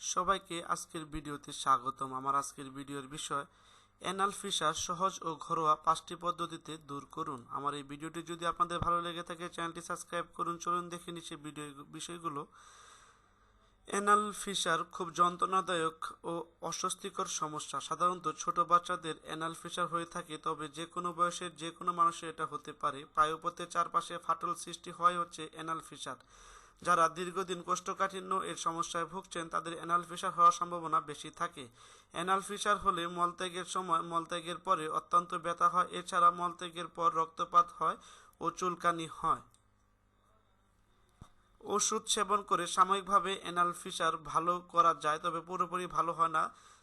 সবাইকে আজকের ভিডিওতে স্বাগতম। আমার আজকের ভিডিওর বিষয় অ্যানাল ফিসার সহজ ও ঘরোয়া পাঁচটি পদ্ধতিতে দূর করুন। আমার এই ভিডিওটি যদি আপনাদের ভালো লেগে থাকে, চ্যানেলটি সাবস্ক্রাইব করুন। চলুন দেখে নিচ্ছি ভিডিও বিষয়গুলো। অ্যানাল ফিসার খুব যন্ত্রণাদায়ক ও অস্বস্তিকর সমস্যা। সাধারণত ছোট বাচ্চাদের অ্যানাল ফিসার হয়ে থাকে, তবে যে কোনো বয়সের যে কোনো মানুষের এটা হতে পারে। পায়ুপথের চারপাশে ফাটল সৃষ্টি হয় হচ্ছে অ্যানাল ফিসার যারা দীর্ঘদিন কোষ্ঠকাঠিন্য এর সমস্যায় ভুগছেন, তাদের অ্যানাল ফিসার হওয়ার সম্ভাবনা বেশি থাকে। অ্যানাল ফিসার হলে মলত্যাগের সময় মলত্যাগের পরে অত্যন্ত ব্যথা হয়, এছাড়া মলত্যাগের পর রক্তপাত হয় ও চুলকানি হয়। ওষুধ সেবন করে সাময়িকভাবে অ্যানাল ফিসার ভালো করা যায়, তবে পুরোপুরি ভালো হয় না।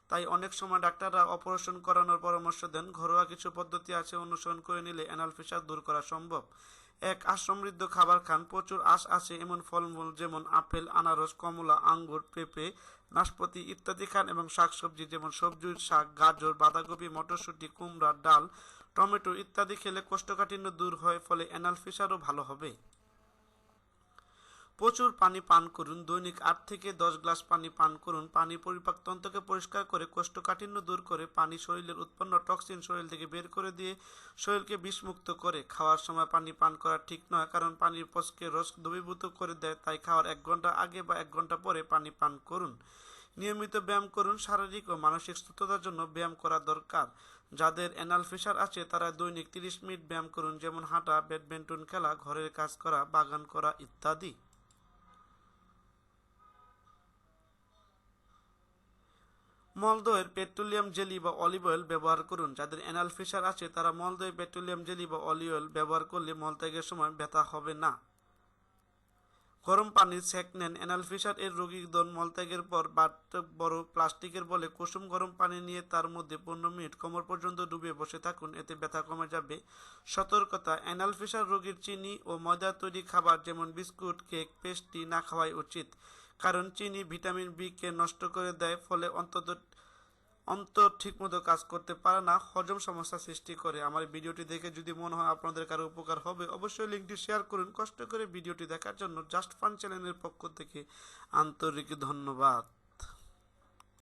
তাই অনেক সময় ডাক্তাররা অপারেশন করানোর পরামর্শ দেন। ঘরোয়া কিছু পদ্ধতি আছে অনুসরণ করে নিলে অ্যানাল ফিসার দূর করা সম্ভব। এক আঁশ সমৃদ্ধ খাবার খান। প্রচুর আঁশ আছে, এমন ফলমূল যেমন আপেল, আনারস, কমলা, আঙ্গুর, পেঁপে, নাশপাতি ইত্যাদি খান এবং শাকসবজি যেমন সবজির শাক, গাজর, বাঁধাকপি, মটরশুঁটি, কুমড়া, ডাল, টমেটো ইত্যাদি খেলে কোষ্ঠকাঠিন্য দূর হয়, ফলে অ্যানাল ফিসারও ভালো হবে। প্রচুর পানি পান করুন, দৈনিক আট থেকে দশ গ্লাস পানি পান করুন, পানি পরিপাক তন্ত্রকে পরিষ্কার করে, কোষ্ঠকাঠিন্য দূর করে, পানি শরীরের উৎপন্ন টক্সিন শরীর থেকে বের করে দিয়ে শরীরকে বিষমুক্ত করে। খাওয়ার সময় পানি পান করা ঠিক নয়, কারণ পানির পচকে রস দ্রবীভূত করে দেয়, তাই খাওয়ার এক ঘণ্টা আগে বা এক ঘণ্টা পরে পানি পান করুন। নিয়মিত ব্যায়াম করুন, শারীরিক ও মানসিক সুস্থতার জন্য ব্যায়াম করা দরকার। যাদের অ্যানাল ফিসার আছে, তারা দৈনিক তিরিশ মিনিট ব্যায়াম করুন, যেমন হাঁটা, ব্যাডমিন্টন খেলা, ঘরের কাজ করা, বাগান করা ইত্যাদি। মলদয়ের পেট্রোলিয়াম জেলি বা অলিভ অয়েল ব্যবহার করুন। যাদের অ্যানাল ফিসার আছে, তারা মলদয় পেট্রোলিয়াম জেলি বা অলিভ অয়েল ব্যবহার করলে মলত্যাগের সময় ব্যথা হবে না। গরম পানির সেক নেন। অ্যানাল ফিসার এর রোগীদের মলত্যাগের পর বাথটব বড় প্লাস্টিকের বলে কুসুম গরম পানি নিয়ে তার মধ্যে পনেরো মিনিট কোমর পর্যন্ত ডুবে বসে থাকুন। এতে ব্যথা কমে যাবে। সতর্কতা অ্যানাল ফিসার রোগীর চিনি ও ময়দা তৈরি খাবার যেমন বিস্কুট, কেক, পেস্ট্রি না খাওয়াই উচিত। কারণ চিনি ভিটামিন বি কে নষ্ট করে দেয়, ফলে অন্তত অন্তর ঠিকমতো কাজ করতে পারে না, হজম সমস্যা সৃষ্টি করে। আমার ভিডিওটি দেখে যদি মনে হয় আপনাদের কারও উপকার হবে, অবশ্যই লিঙ্কটি শেয়ার করুন। কষ্ট করে ভিডিওটি দেখার জন্য জাস্ট ফান চ্যানেলের পক্ষ থেকে আন্তরিক ধন্যবাদ।